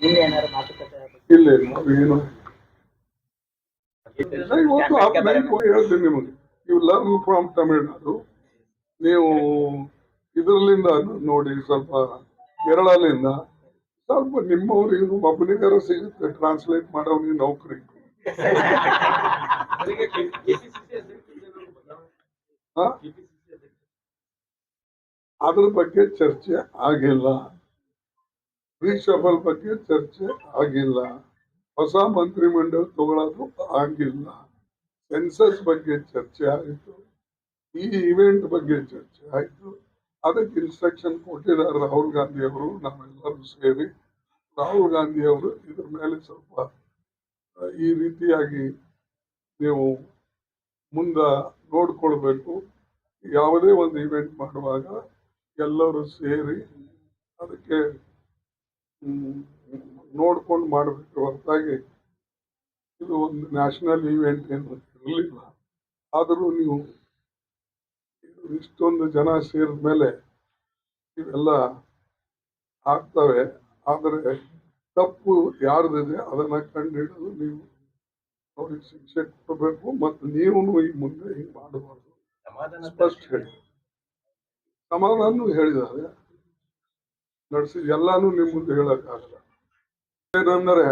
ನಿನ್ನೆ ಏನಾದ್ರು ಮಾತುಕತೆ ಆಯ್ತು? ಇಲ್ಲ ಇಲ್ಲ ಏನು? ಇವತ್ತು ಹದಿನೈದು ಹೇಳ್ತೀನಿ ನಿಮಗೆ. You learn from Tamil Nadu. ನೀವು ಇದರಲ್ಲಿಂದ ನೋಡಿ ಸ್ವಲ್ಪ ಕೇರಳದಿಂದ ಸ್ವಲ್ಪ ನಿಮ್ಮವ್ರಿಗೆ ಒಬ್ಬನಿಗಾರ ಸಿಗುತ್ತೆ ಟ್ರಾನ್ಸ್ಲೇಟ್ ಮಾಡೋನಿಗೆ ನೌಕರಿ. ಹಾ? ಅದ್ರ ಬಗ್ಗೆ ಚರ್ಚೆ ಆಗಿಲ್ಲ. ರೀಶಫಲ್ ಬಗ್ಗೆ ಚರ್ಚೆ ಆಗಿಲ್ಲ. ಹೊಸ ಮಂತ್ರಿಮಂಡಲ ತಗೊಳ್ಳೋದು ಆಗಿಲ್ಲ. ಸೆನ್ಸಸ್ ಬಗ್ಗೆ ಚರ್ಚೆ ಆಯಿತು. ಈ ಇವೆಂಟ್ ಬಗ್ಗೆ ಚರ್ಚೆ ಆಯಿತು. ಅದಕ್ಕೆ ಇನ್ಸ್ಟ್ರಕ್ಷನ್ ಕೊಟ್ಟಿದ್ದಾರೆ ರಾಹುಲ್ ಗಾಂಧಿ ಅವರು ನಾವೆಲ್ಲರೂ ಸೇರಿ. ರಾಹುಲ್ ಗಾಂಧಿ ಅವರು ಇದ್ರ ಮೇಲೆ ಸ್ವಲ್ಪ ಈ ರೀತಿಯಾಗಿ ನೀವು ಮುಂದ ನೋಡ್ಕೊಳ್ಬೇಕು. ಯಾವುದೇ ಒಂದು ಇವೆಂಟ್ ಮಾಡುವಾಗ ಎಲ್ಲರೂ ಸೇರಿ ಅದಕ್ಕೆ ನೋಡ್ಕೊಂಡು ಮಾಡಬೇಕು ಹೊರತಾಗಿ ಇದು ಒಂದು ನ್ಯಾಷನಲ್ ಈವೆಂಟ್ ಏನು ಇರಲಿಲ್ಲ. ಆದರೂ ನೀವು ಇಷ್ಟೊಂದು ಜನ ಸೇರಿದ ಮೇಲೆ ಇವೆಲ್ಲ ಆಗ್ತವೆ. ಆದರೆ ತಪ್ಪು ಯಾರ್ದಿದೆ ಅದನ್ನು ಕಂಡುಹಿಡಿದು ನೀವು ಅವ್ರಿಗೆ ಶಿಕ್ಷೆ ಕೊಡಬೇಕು ಮತ್ತು ನೀವು ಈ ಮುಂದೆ ಹಿಂಗೆ ಮಾಡಬಾರ್ದು. ಸ್ಪಷ್ಟ ಹೇಳಿ. ಸಮಾಧಾನ ಹೇಳಿದ್ದಾರೆ. ನಡೆಸಿ ಎಲ್ಲಾನು ನಿಮ್ಮ ಮುಂದೆ ಹೇಳಕ್ಕಾಗಲ್ಲ. ಏನಂದರೆ